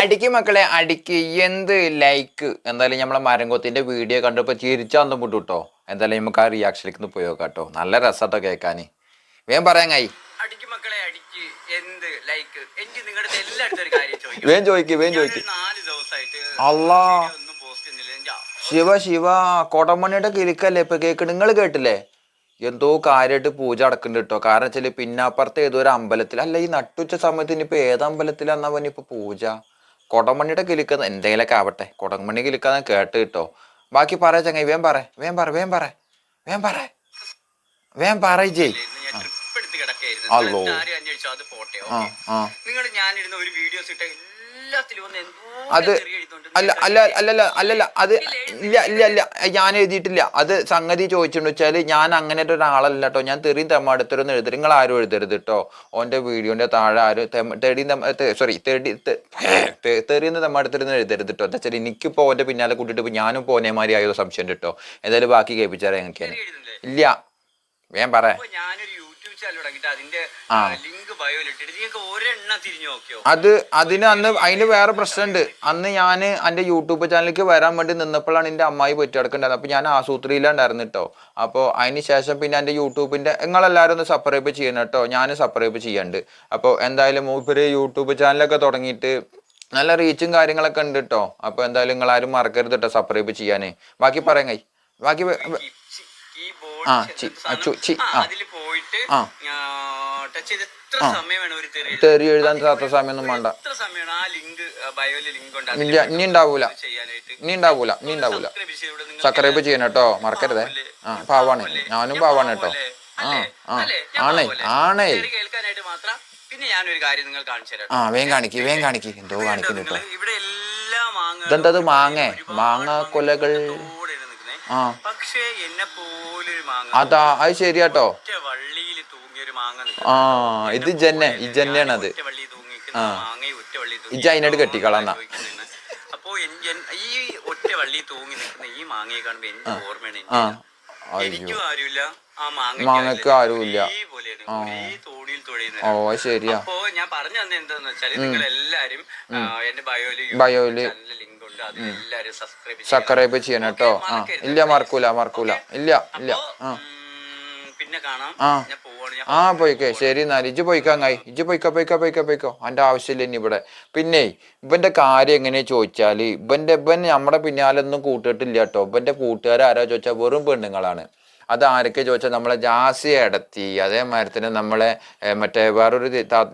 അടിക്ക് മക്കളെ അടിക്ക്. എന്ത് ലൈക്ക് എന്തായാലും നമ്മളെ മരംകൊത്തിന്റെ വീഡിയോ കണ്ടപ്പോ ചിരിച്ചാന്തം വിട്ടു കേട്ടോ എന്തായാലും നമുക്ക് ആ റിയാക്ഷനിലേക്ക് ഒന്ന് പോയി കേട്ടോ നല്ല രസട്ടോ കേൾക്കാൻ വേഗം പറയാൻ കായി അടിക്ക് മക്കളെ അടിക്ക്. എന്ത് ലൈക്ക് എനിക്ക് നിങ്ങളുടെ എല്ലായിടത്തും ഒരു കാര്യം ചോദിക്കും. വേഗം ചോദിക്ക് വേഗം ചോദിക്ക്. നാല് ദിവസമായിട്ട് അല്ലാ. ഒന്നും പോസ്റ്റ് ചെയ്യുന്നില്ല. ശിവ ശിവ. കൊടമണിയുടെ കിരിക്കല്ലേ ഇപ്പൊ കേക്ക്? നിങ്ങൾ കേട്ടില്ലേ? എന്തോ കാര്യമായിട്ട് പൂജ അടക്കുന്നുണ്ട് കേട്ടോ കാരണം വെച്ചാൽ പിന്നാപ്പുറത്ത് ഏതോ ഒരു അമ്പലത്തിൽ അല്ല ഈ നട്ടുച്ച സമയത്ത് ഇനിയിപ്പോ ഏതമ്പലത്തിലാന്നാ അമ്പലത്തിലാന്നാ ഇനിയിപ്പോ പൂജ? കൊടമണിയുടെ കിലുക്കുന്ന എന്തെങ്കിലുമൊക്കെ ആവട്ടെ. കൊടമണി കിലുക്കാന്ന് കേട്ട് കിട്ടോ. ബാക്കി പറയാ ചങ്ങായി വേം പറ വേം പറ വേം പറ വേം പറ വേം പറ ജയ് അല്ലോ. നിങ്ങൾ ആ. ആ നിങ്ങൾ ഞാനിരുന്ന ഒരു വീഡിയോസ് ഇട്ട അത് അല്ല അല്ല അല്ല അല്ല അല്ലല്ല അല്ലല്ല അത് ഇല്ല ഇല്ല ഇല്ല ഞാൻ എഴുതിയിട്ടില്ല. അത് സംഗതി ചോദിച്ചിട്ടുണ്ട് വെച്ചാൽ ഞാൻ അങ്ങനെ ഒരാളല്ല കേട്ടോ ഞാൻ തെറിയും തെമ്മാടുത്തരൊന്നും എഴുതരുത്. നിങ്ങൾ ആരും എഴുതരുത് കേട്ടോ ഓന്റെ വീഡിയോന്റെ താഴെ ആരും തെടിയും സോറി തെടി തെറിയുന്ന തെമ്മാടുത്തരൊന്നും എഴുതരുത് കേട്ടോ എന്താ വെച്ചാൽ എനിക്കിപ്പോൾ ഓന്റെ പിന്നാലെ കൂട്ടിയിട്ട് ഇപ്പോൾ ഞാനും പോനേമാരി ആയോ സംശയം കേട്ടോ എന്തായാലും ബാക്കി കേൾപ്പിച്ചാൽ എങ്ങനെയാണ്? ഇല്ല. വേം പറ. അത് അതിന് അന്ന് അതിന് വേറെ പ്രശ്നമുണ്ട്. അന്ന് ഞാൻ എന്റെ യൂട്യൂബ് ചാനലിലേക്ക് വരാൻ വേണ്ടി നിന്നപ്പോഴാണ് എന്റെ അമ്മായി പറ്റി കിടക്കേണ്ടത് അപ്പോൾ ഞാൻ ആസൂത്രിയിലുണ്ടായിരുന്നു കേട്ടോ. അപ്പോൾ അതിന് ശേഷം പിന്നെ എന്റെ യൂട്യൂബിന്റെ നിങ്ങളെല്ലാവരും ഒന്ന് സബ്സ്ക്രൈബ് ചെയ്യണം കേട്ടോ. ഞാൻ സബ്സ്ക്രൈബ് ചെയ്യാണ്ട്. അപ്പോൾ എന്തായാലും മൂപ്പര് യൂട്യൂബ് ചാനലൊക്കെ തുടങ്ങിയിട്ട് നല്ല റീച്ചും കാര്യങ്ങളൊക്കെ ഉണ്ട് കേട്ടോ. അപ്പോൾ എന്തായാലും നിങ്ങൾ ആരും മറക്കരുത് കേട്ടോ സബ്സ്ക്രൈബ് ചെയ്യാനേ ബാക്കി പറയാൻ കൈ ബാക്കി ആ, ചി- ആ, ചു- ചി- ആ. പോയിട്ട്. ടച്ച് ചെയ്ത് എത്ര സമയം വേണം ഒരു തെറി എഴുതാൻ? എഴുതാൻ സമയമൊന്നും വേണ്ട. എത്ര സമയമാണ് ആ ലിങ്ക് ബയോയിൽ ലിങ്ക് ഉണ്ടാകും ഇല്ല ഇനി ഉണ്ടാവൂല. ഇനി ഉണ്ടാവൂല ഇനി ഉണ്ടാവൂല. സബ്സ്ക്രൈബ് ചെയ്യണം കേട്ടോ മറക്കരുതേ. ആ പാവാണ്. ഞാനും പാവാണ് കേട്ടോ. ആ ആ. ആണേ ആണേ. കേൾക്കാനായിട്ട് മാത്രം പിന്നെ ഞാനൊരു കാര്യം നിങ്ങൾ കാണിച്ചു തരാം ആ വേഗം കാണിക്ക് വേഗം കാണിക്ക്. എന്തോ കാണിക്കുന്നു കേട്ടോ ഇവിടെ എല്ലാ മാങ്ങ? ഇതെന്തത് മാങ്ങേ? മാങ്ങ കൊലകൾ. ആ. പക്ഷേ എന്നെ പോലൊരു മാങ്ങ അതാ അത് ശരിയാട്ടോ ഒറ്റ വള്ളിയിൽ തൂങ്ങിയ ഒരു മാങ്ങ ആ ഇത് ജന്നെ ഈ ജന്നെയാണ് അത് ആ. ഇജ അതിനോട് കെട്ടിക്കളന്നാ. അപ്പോ ഈ ഒറ്റ വള്ളി തൂങ്ങി നിൽക്കുന്ന ഈ മാങ്ങയെ കാണുമ്പോ എനിക്ക് ഓർമ്മയാണ് ആ. അയ്യോ. ആരുമില്ല. ആ മാങ്ങയ്ക്ക് ആരുമില്ല. ഓ ശരിയാ. അപ്പോ ഞാൻ പറഞ്ഞു തന്നെ എന്താന്ന് വെച്ചാൽ നിങ്ങൾ എല്ലാരും എന്റെ ബയോയിൽ ബയോയിൽ സബ്സ്ക്രൈബ് സബ്സ്ക്രൈബ് ചെയ്യണം കേട്ടോ ഇല്ല മറക്കൂല മറക്കൂല. ഇല്ല ഇല്ല. ആ. ആ. പോയിക്കേ. ശരി എന്നാൽ. ഇജ്ജ് പോയിക്കാങ്ങായി ഇജ്ജ് പോയിക്കോ പോയിക്കോ പോയിക്കോ പോയിക്കോ. എന്റെ ആവശ്യമില്ല ഇനി ഇവിടെ. പിന്നെ ഇവന്റെ കാര്യം എങ്ങനെ ചോദിച്ചാൽ ഇവന്റെ ഇവൻ നമ്മുടെ പിന്നാലൊന്നും കൂട്ടിട്ടില്ല കേട്ടോ. ഇവന്റെ കൂട്ടുകാരാരാ ചോദിച്ചാൽ വെറും പെണ്ണുങ്ങളാണ്. അത് ആരൊക്കെ ചോദിച്ചാൽ നമ്മളെ ജാസി അടത്തി അതേമാതിരി തന്നെ നമ്മളെ മറ്റേ വേറൊരു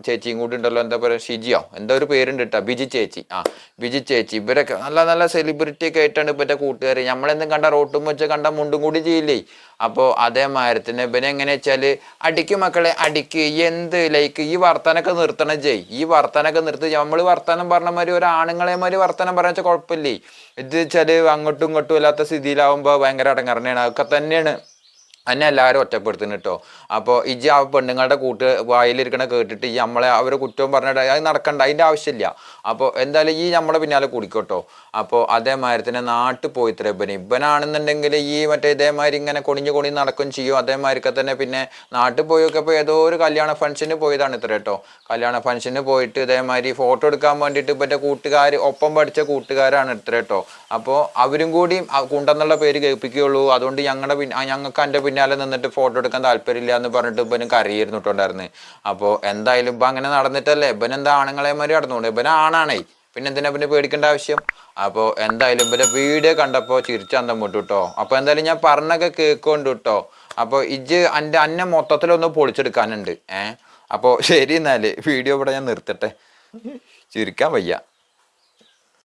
ചേച്ചിയും കൂടി ഉണ്ടല്ലോ. എന്താ പറയുക ഷിജിയോ? എന്തോ ഒരു പേരുണ്ട് കേട്ടോ. ബിജി ചേച്ചി. ആ ബിജി ചേച്ചി. ഇവരൊക്കെ നല്ല നല്ല സെലിബ്രിറ്റി ഒക്കെ ആയിട്ടാണ് ഇവന്റെ കൂട്ടുകാർ നമ്മളെന്തും കണ്ട റോട്ടും വെച്ച് കണ്ട മുണ്ടും കൂടി ചെയ്യില്ലേ? അപ്പോൾ അതേമാതിരി തന്നെ ഇവനെ എങ്ങനെ വെച്ചാൽ അടിക്ക് മക്കളെ അടിക്ക്. എന്ത് ലൈക്ക് ഈ വർത്തനൊക്കെ നിർത്തണം ചെയ് ഈ വർത്തനൊക്കെ നിർത്തി നമ്മൾ വർത്തനം പറഞ്ഞ മാതിരി ഒരു ആണുങ്ങളെ മാതിരി വർത്താനം പറഞ്ഞ വെച്ചാൽ കുഴപ്പമില്ലേ? ഇത് വെച്ചാൽ അങ്ങോട്ടും ഇങ്ങോട്ടും ഇല്ലാത്ത സ്ഥിതിയിലാവുമ്പോൾ ഭയങ്കര അടങ്ങറണയാണ് അതൊക്കെ തന്നെയാണ്. എന്നെ എല്ലാവരും ഒറ്റപ്പെടുത്തുന്നു കേട്ടോ അപ്പോൾ ഇജ് ആ പെണ്ണുങ്ങളുടെ കൂട്ട് വായിലിരിക്കണ കേട്ടിട്ട് ഈ നമ്മളെ അവരെ കുറ്റവും പറഞ്ഞിട്ട് അത് നടക്കണ്ട അതിന്റെ ആവശ്യമില്ല. അപ്പോൾ എന്തായാലും ഈ നമ്മളെ പിന്നാലെ കുടിക്കോട്ടോ അപ്പോൾ അതേമാതിരി തന്നെ നാട്ടിൽ പോയി ഇത്ര ഇബന് ഇബനാണെന്നുണ്ടെങ്കിൽ ഈ മറ്റേ ഇതേമാതിരി ഇങ്ങനെ കൊണിഞ്ഞ് കൊണി നടക്കും ചെയ്യും. അതേമാതിരിക്കെ തന്നെ പിന്നെ നാട്ടിൽ പോയൊക്കെ ഇപ്പോൾ ഏതോ ഒരു കല്യാണ ഫംഗ്ഷന് പോയതാണ് ഇത്ര കേട്ടോ കല്യാണ ഫംഗ്ഷന് പോയിട്ട് ഇതേമാതിരി ഫോട്ടോ എടുക്കാൻ വേണ്ടിയിട്ട് ഇവന്റെ കൂട്ടുകാർ ഒപ്പം പഠിച്ച കൂട്ടുകാരാണ് ഇത്ര കേട്ടോ അപ്പോൾ അവരും കൂടി കുണ്ടെന്നുള്ള പേര് കേൾപ്പിക്കുകയുള്ളൂ. അതുകൊണ്ട് ഞങ്ങളുടെ ഞങ്ങൾക്ക് എന്റെ പിന്നാലെ നിന്നിട്ട് ഫോട്ടോ എടുക്കാൻ താല്പര്യമില്ല എന്ന് പറഞ്ഞിട്ട് ഇവനും കരയിരുന്നിട്ടുണ്ടായിരുന്നു അപ്പോൾ എന്തായാലും ഇപ്പം അങ്ങനെ നടന്നിട്ടല്ലേ? ഇവൻ എന്താ ആണുങ്ങളെ മാതിരി നടന്നുകൊണ്ട് ഇവൻ ആണാണേ. പിന്നെ എന്തിനാ പിന്നെ പേടിക്കേണ്ട ആവശ്യം? അപ്പോൾ എന്തായാലും ഇവരെ വീഡിയോ കണ്ടപ്പോൾ ചിരിച്ചന്തം വിട്ടു കേട്ടോ അപ്പോൾ എന്തായാലും ഞാൻ പറഞ്ഞൊക്കെ കേൾക്കൊണ്ട് കേട്ടോ അപ്പോൾ ഇജ് എന്റെ അന്നെ മൊത്തത്തിലൊന്ന് പൊളിച്ചെടുക്കാനുണ്ട്. ഏഹ് അപ്പോൾ ശരി എന്നാൽ വീഡിയോ ഇവിടെ ഞാൻ നിർത്തട്ടെ. ചിരിക്കാൻ വയ്യ.